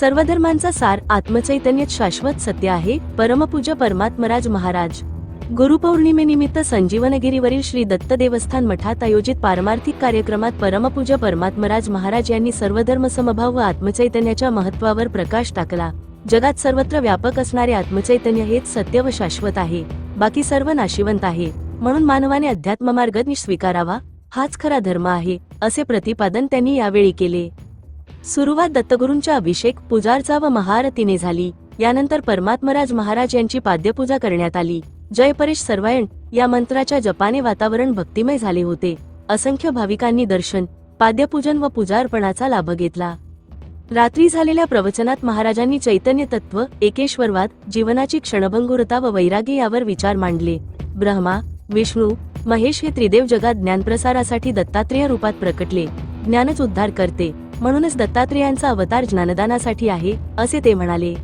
सर्व धर्मांचा सार आत्मचैतन्य शाश्वत सत्य आहे. परमपूज्य परमात्मराज महाराज. गुरुपौर्णिमेनिमित्त संजीवनगिरीवरील श्री दत्त देवस्थान मठात आयोजित पारमार्थिक कार्यक्रमात परमपूज्य परमात्मराज महाराज यांनी सर्वधर्म समभाव व आत्मचैतन्याच्या महत्वावर प्रकाश टाकला. जगात सर्वत्र व्यापक असणारे आत्मचैतन्य हेच सत्य व शाश्वत आहे. बाकी सर्व नाशिवंत आहे. म्हणून मानवाने अध्यात्म मार्ग स्वीकारावा हाच खरा धर्म आहे असे प्रतिपादन त्यांनी यावेळी केले. सुरुवात दत्तगुरूंच्या अभिषेक पुजारचा व महाआरतीने झाली. यानंतर परमात्मराज महाराज यांची पाद्यपूजा करण्यात आली. जय परेश सर्वायण या मंत्राच्या जपाने वातावरण भक्तिमय झाले होते. असंख्य भाविकांनी दर्शन पाद्यपूजन व पूजार्पणाचा लाभ घेतला. रात्री झालेल्या प्रवचनात महाराजांनी चैतन्य तत्व एकेश्वरवाद जीवनाची क्षणभंगुरता व वैराग्य यावर विचार मांडले. ब्रह्मा विष्णू महेश हे त्रिदेव जगात ज्ञानप्रसारासाठी दत्तात्रेय रूपात प्रकटले. ज्ञानच उद्धार करते. म्हणूनच दत्तात्रेयांचा अवतार ज्ञानदानासाठी आहे असे ते म्हणाले.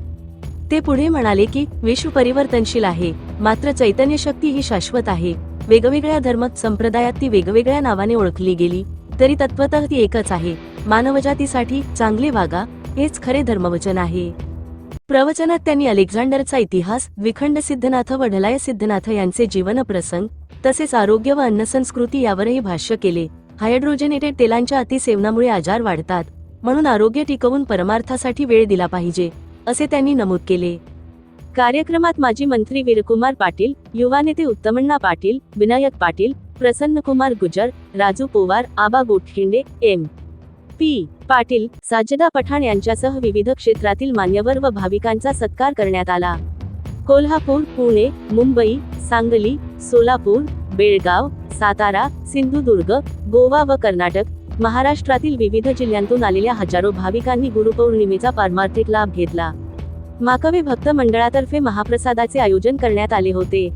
ते पुढे म्हणाले की विश्व परिवर्तनशील आहे मात्र चैतन्य शक्ती ही शाश्वत आहे. वेगवेगळ्या धर्म संप्रदायात ती वेगवेगळ्या नावाने ओळखली गेली तरी तत्वत ती एकच आहे. मानवजातीसाठी चांगले वागा हेच खरे धर्मवचन आहे. प्रवचनात त्यांनी अलेक्झांडरचा इतिहास द्विखंड सिद्धनाथ व ढलाय सिद्धनाथ यांचे जीवन प्रसंग तसेच आरोग्य व अन्नसंस्कृती यावरही भाष्य केले. हायड्रोजनेटेड तेलांच्या अतिसेवनामुळे आजार वाढतात. म्हणून आरोग्य टिकवून परमार्थासाठी वेळ दिला पाहिजे असे त्यांनी नमूद केले. कार्यक्रमात माजी मंत्री वीरकुमार पाटील युवा नेते उत्तमण्णा पाटील विनायक पाटील प्रसन्नकुमार गुजर राजू पोवार आबा गोठिंडे एम. पी. पाटील साजदा पठाण यांच्यासह विविध क्षेत्रातील मान्यवर व भाविकांचा सत्कार करण्यात आला. कोल्हापूर पुणे मुंबई सांगली सोलापूर बेळगाव सातारा सिंधुदुर्ग गोवा व कर्नाटक महाराष्ट्रातील विविध जिल्ह्यांतून आलेल्या हजारो भाविकांनी गुरुपौर्णिमेचा पारमार्थिक लाभ घेतला. माकवे भक्त मंडळातर्फे महाप्रसादाचे आयोजन करण्यात आले होते.